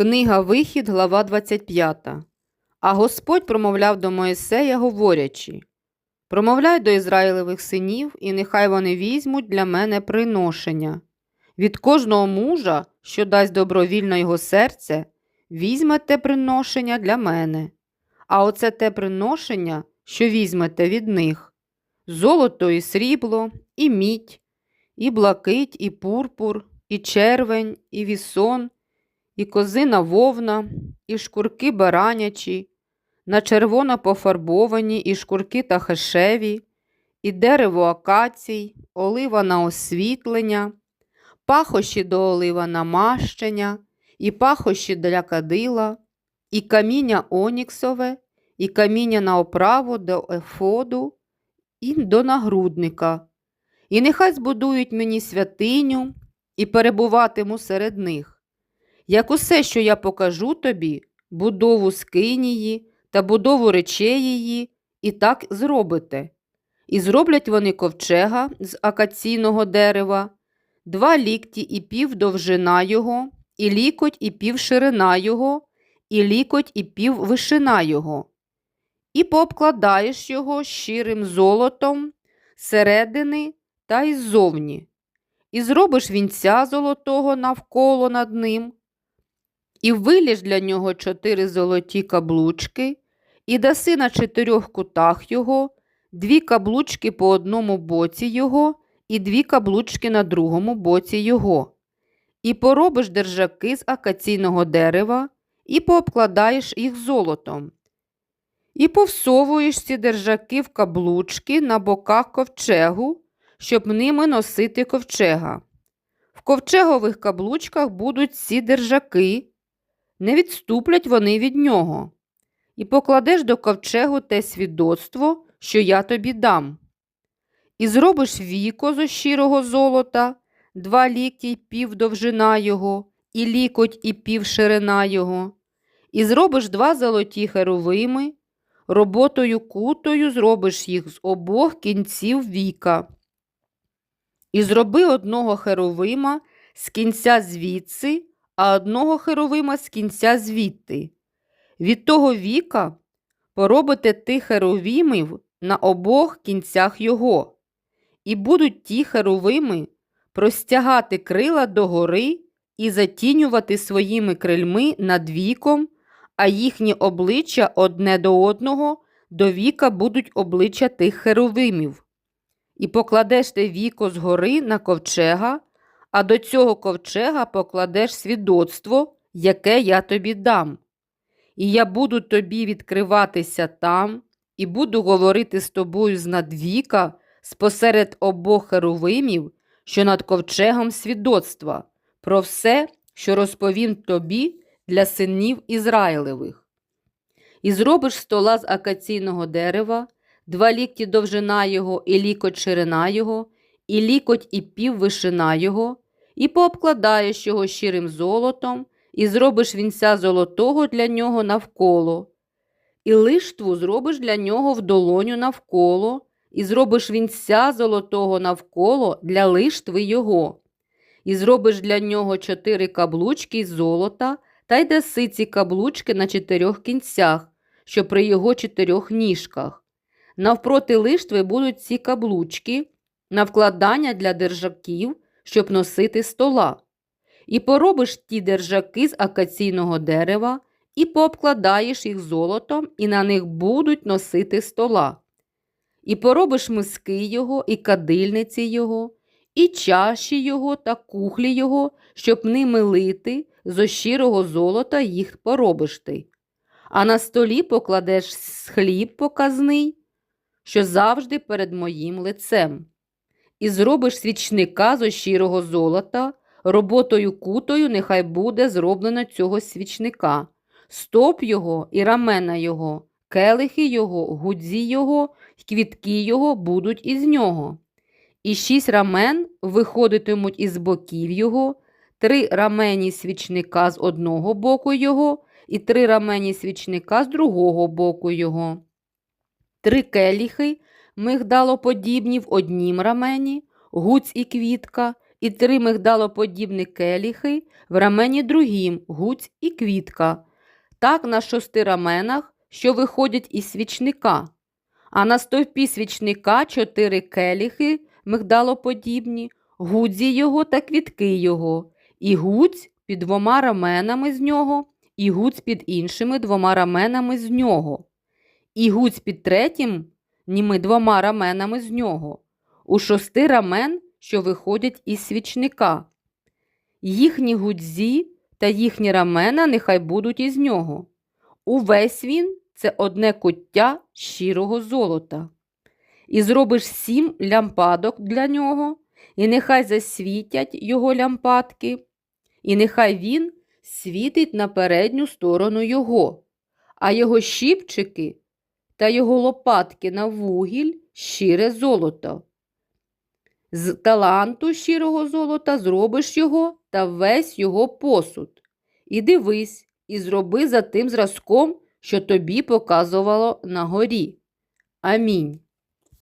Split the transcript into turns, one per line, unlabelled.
Книга Вихід, глава 25. А Господь промовляв до Моїсея, говорячи: Промовляй до Ізраїлевих синів, і нехай вони візьмуть для мене приношення. Від кожного мужа, що дасть добровільно його серце, візьмете приношення для мене. А оце те приношення, що візьмете від них: золото і срібло, і мідь, і блакить, і пурпур, і червень, і вісон і козина вовна, і шкурки баранячі, на червоно пофарбовані, і шкурки тахешеві, і дерево акацій, олива на освітлення, пахощі до олива намащення, і пахощі для кадила, і каміння оніксове, і каміння на оправу до ефоду, і до нагрудника. І нехай збудують мені святиню і перебуватиму серед них як усе, що я покажу тобі, будову скинії та будову речей її, і так зробите. І зроблять вони ковчега з акаційного дерева, два лікті і пів довжина його, і лікоть і пів ширина його, і лікоть і пів вишина його. І пообкладаєш його щирим золотом середини та й ззовні, і зробиш вінця золотого навколо над ним, і виліж для нього чотири золоті каблучки, і даси на чотирьох кутах його, дві каблучки по одному боці його, і дві каблучки на другому боці його. І поробиш держаки з акаційного дерева, і пообкладаєш їх золотом. І повсовуєш ці держаки в каблучки на боках ковчегу, щоб ними носити ковчега. В ковчегових каблучках будуть ці держаки, не відступлять вони від нього, і покладеш до ковчегу те свідоцтво, що я тобі дам. І зробиш віко з щирого золота, два лікті й пів довжина його, і лікоть і пів ширина його, і зробиш два золоті херовими, роботою кутою зробиш їх з обох кінців віка. І зроби одного херовима з кінця звідси а одного херовима з кінця звідти. Від того віка поробите тих херовимів на обох кінцях його, і будуть ті херовими простягати крила догори і затінювати своїми крильми над віком, а їхні обличчя одне до одного до віка будуть обличчя тих херовимів. І покладеш те віко згори на ковчега а до цього ковчега покладеш свідоцтво, яке я тобі дам. І я буду тобі відкриватися там, і буду говорити з тобою з надвіка, спосеред обох херовимів, що над ковчегом свідоцтва, про все, що розповім тобі для синів Ізраїлевих. І зробиш стола з акаційного дерева, два лікті довжина його, і лікоть ширина його, і лікоть і пів вишина його, і пообкладаєш його щирим золотом, і зробиш вінця золотого для нього навколо, і лиштву зробиш для нього в долоню навколо, і зробиш вінця золотого навколо для лиштви його, і зробиш для нього чотири каблучки з золота та й даси ці каблучки на чотирьох кінцях, що при його чотирьох ніжках. Навпроти лиштви будуть ці каблучки, на вкладання для держаків щоб носити стола. І поробиш ті держаки з акаційного дерева, і пообкладаєш їх золотом, і на них будуть носити стола. І поробиш миски його, і кадильниці його, і чаші його та кухлі його, щоб ними лити, з щирого золота їх поробиш ти. А на столі покладеш хліб показний, що завжди перед моїм лицем і зробиш свічника з щирого золота, роботою кутою нехай буде зроблено цього свічника, стоп його і рамена його, келихи його, гудзі його, квітки його будуть із нього. І шість рамен виходитимуть із боків його, три рамені свічника з одного боку його, і три рамені свічника з другого боку його. Три келіхи мигдалоподібні в однім рамені, гуць і квітка, і три мигдалоподібні келіхи, в рамені другім гуць і квітка, так на шости раменах, що виходять із свічника, а на стовпі свічника чотири келіхи, мигдалоподібні, гудзі його та квітки його, і гуць під двома раменами з нього, і гуць під іншими двома раменами з нього, і гуць під третім німи двома раменами з нього, у шости рамен, що виходять із свічника. Їхні гудзі та їхні рамена нехай будуть із нього. Увесь він це одне куття щирого золота. І зробиш сім лямпадок для нього, і нехай засвітять його лямпадки, і нехай він світить на передню сторону його, а його щіпчики та його лопатки на вугіль щире золото. З таланту щирого золота зробиш його та весь його посуд. І дивись, і зроби за тим зразком, що тобі показувало на горі. Амінь.